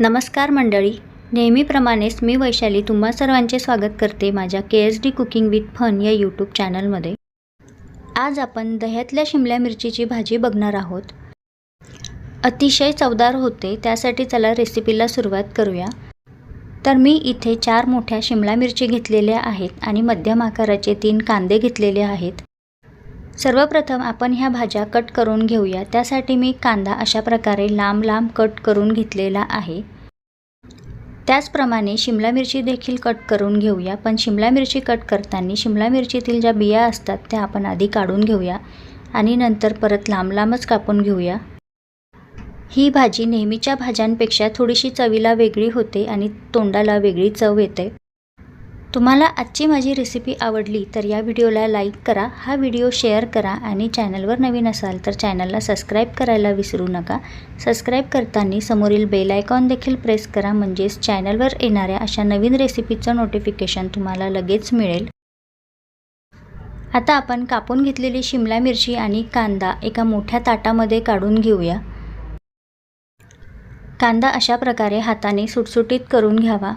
नमस्कार मंडळी. नेहमीप्रमाणेच मी वैशाली तुम्हा सर्वांचे स्वागत करते माझ्या K S D cooking with fun या यूट्यूब चॅनलमध्ये. आज आपण दह्यातल्या शिमल्या मिरचीची भाजी बघणार आहोत. अतिशय चवदार होते त्यासाठी चला रेसिपीला सुरुवात करूया. तर मी इथे चार मोठ्या शिमला मिरची घेतलेल्या आहेत आणि मध्यम आकाराचे तीन कांदे घेतलेले आहेत. सर्वप्रथम आपण ह्या भाज्या कट करून घेऊया. त्यासाठी मी कांदा अशा प्रकारे लांब लांब कट करून घेतलेला आहे. त्याचप्रमाणे शिमला मिरची देखील कट करून घेऊया. पण शिमला मिरची कट करताना शिमला मिरचीतील ज्या बिया असतात त्या आपण आधी काढून घेऊया आणि नंतर परत लांब लांबच कापून घेऊया. ही भाजी नेहमीच्या भाज्यांपेक्षा थोडीशी चवीला वेगळी होते आणि तोंडाला वेगळी चव येते. तुम्हाला आजची माझी रेसिपी आवडली तर या व्हिडिओला लाईक करा हा व्हिडिओ शेअर करा आणि चॅनलवर नवीन असाल तर चॅनलला सबस्क्राईब करायला विसरू नका. सबस्क्राईब करताना समोरील बेल आयकॉन देखील प्रेस करा म्हणजेच चॅनलवर येणाऱ्या अशा नवीन रेसिपीचं नोटिफिकेशन तुम्हाला लगेच मिळेल. आता आपण कापून घेतलेली शिमला मिरची आणि कांदा एका मोठ्या ताटामध्ये काढून घेऊया. कांदा अशा प्रकारे हाताने सुटसुटीत करून घ्यावा.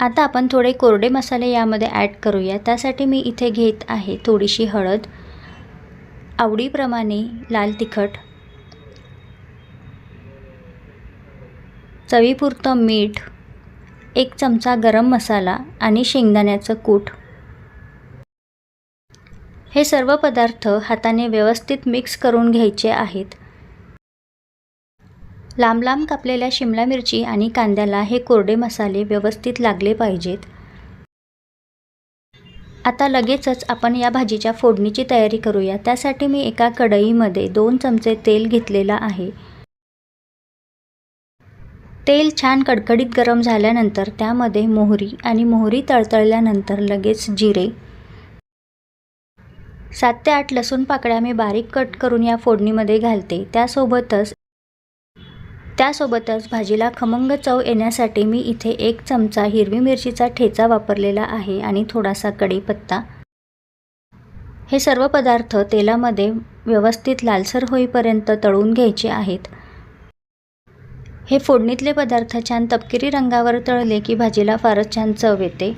आता आपण थोडे कोरडे मसाले यामध्ये ॲड करूया. त्यासाठी मी इथे घेत आहे थोडीशी हळद. आवडीप्रमाणे लाल तिखट. चवीपुरतं मीठ. एक चमचा गरम मसाला आणि शेंगदाण्याचं कूट. हे सर्व पदार्थ हाताने व्यवस्थित मिक्स करून घ्यायचे आहेत. लांब लांब कापलेल्या शिमला मिरची आणि कांद्याला हे कोरडे मसाले व्यवस्थित लागले पाहिजेत. आता लगेचच आपण या भाजीच्या फोडणीची तयारी करूया. त्यासाठी मी एका कढईमध्ये दोन चमचे तेल घेतलेला आहे. तेल छान कडकडीत गरम झाल्यानंतर त्यामध्ये मोहरी आणि मोहरी तळतळल्यानंतर लगेच जिरे सात ते आठ लसूण पाकळ्या मी बारीक कट करून या फोडणीमध्ये घालते. त्यासोबतच त्यासोबतच भाजीला खमंग चव येण्यासाठी मी इथे एक चमचा हिरवी मिरचीचा ठेचा वापरलेला आहे आणि थोडासा कढीपत्ता. हे सर्व पदार्थ तेलामध्ये व्यवस्थित लालसर होईपर्यंत तळून घ्यायचे आहेत. हे फोडणीतले पदार्थ छान तपकिरी रंगावर तळले की भाजीला फारच छान चव येते.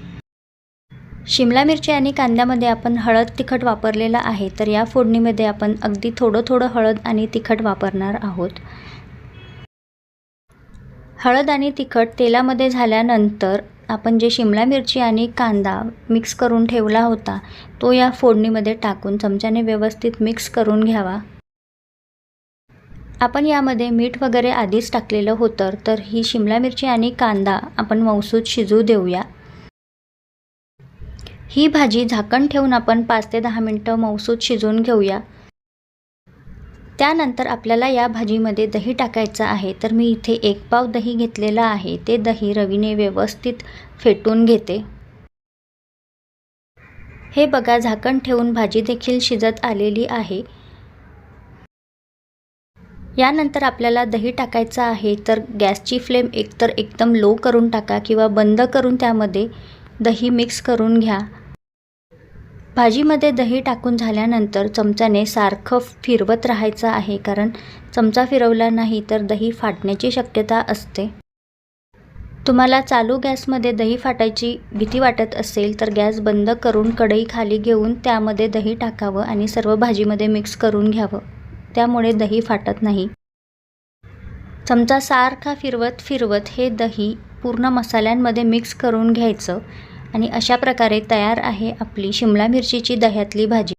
शिमला मिरची आणि कांद्यामध्ये आपण हळद तिखट वापरलेला आहे तर या फोडणीमध्ये आपण अगदी थोडं थोडं हळद आणि तिखट वापरणार आहोत. हळद आणि तिखट तेलामध्ये झाल्यानंतर आपण जे शिमला मिरची आणि कांदा मिक्स करून ठेवला होता तो या फोडणीमध्ये टाकून चमच्याने व्यवस्थित मिक्स करून घ्यावा. आपण यामध्ये मीठ वगैरे आधीच टाकलेलं होतं तर ही शिमला मिरची आणि कांदा आपण मौसूद शिजू देऊया. ही भाजी झाकण ठेवून आपण पाच ते दहा मिनटं मौसूद शिजवून घेऊया. त्यानंतर आपल्याला या भाजीमध्ये दही टाकायचं आहे. तर मी इथे एक पाव दही घेतलेलं आहे. ते दही रवीने व्यवस्थित फेटून घेते. हे बघा झाकण ठेवून भाजी देखील शिजत आलेली आहे. यानंतर आपल्याला दही टाकायचं आहे. तर गॅसची फ्लेम एकतर एकदम लो करून टाका किंवा बंद करून त्यामध्ये दही मिक्स करून घ्या. भाजीमध्ये दही टाकून झाल्यानंतर चमच्याने सारखं फिरवत राहायचं आहे कारण चमचा फिरवला नाही तर दही फाटण्याची शक्यता असते. तुम्हाला चालू गॅसमध्ये दही फाटायची भीती वाटत असेल तर गॅस बंद करून कढई खाली घेऊन त्यामध्ये दही टाकावं आणि सर्व भाजीमध्ये मिक्स करून घ्यावं. त्यामुळे दही फाटत नाही. चमचा सारखा फिरवत फिरवत हे दही पूर्ण मसाल्यांमध्ये मिक्स करून घ्यायचं. आणि अशा प्रकारे तयार आहे आपली शिमला मिरचीची दह्यातली भाजी.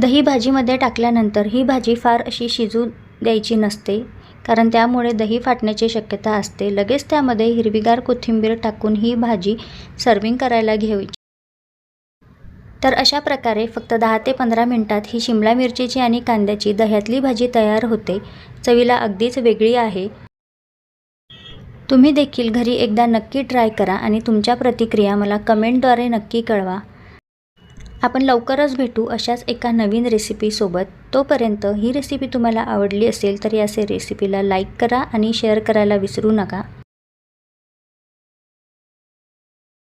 दही भाजीमध्ये टाकल्यानंतर ही भाजी फार अशी शिजू द्यायची नसते कारण त्यामुळे दही फाटण्याची शक्यता असते. लगेच त्यामध्ये हिरवीगार कोथिंबीर टाकून ही भाजी सर्विंग करायला घ्यायची तर अशा प्रकारे फक्त दहा ते पंधरा मिनटात ही शिमला मिरचीची आणि कांद्याची दह्यातली भाजी तयार होते. चवीला अगदीच वेगळी आहे. तुम्ही देखील घरी एकदा नक्की ट्राय करा आणि तुमच्या प्रतिक्रिया मला कमेंटद्वारे नक्की कळवा. आपण लवकरच भेटू अशाच एका नवीन रेसिपीसोबत तोपर्यंत ही रेसिपी तुम्हाला आवडली असेल तर या रेसिपीला लाईक करा आणि शेअर करायला विसरू नका.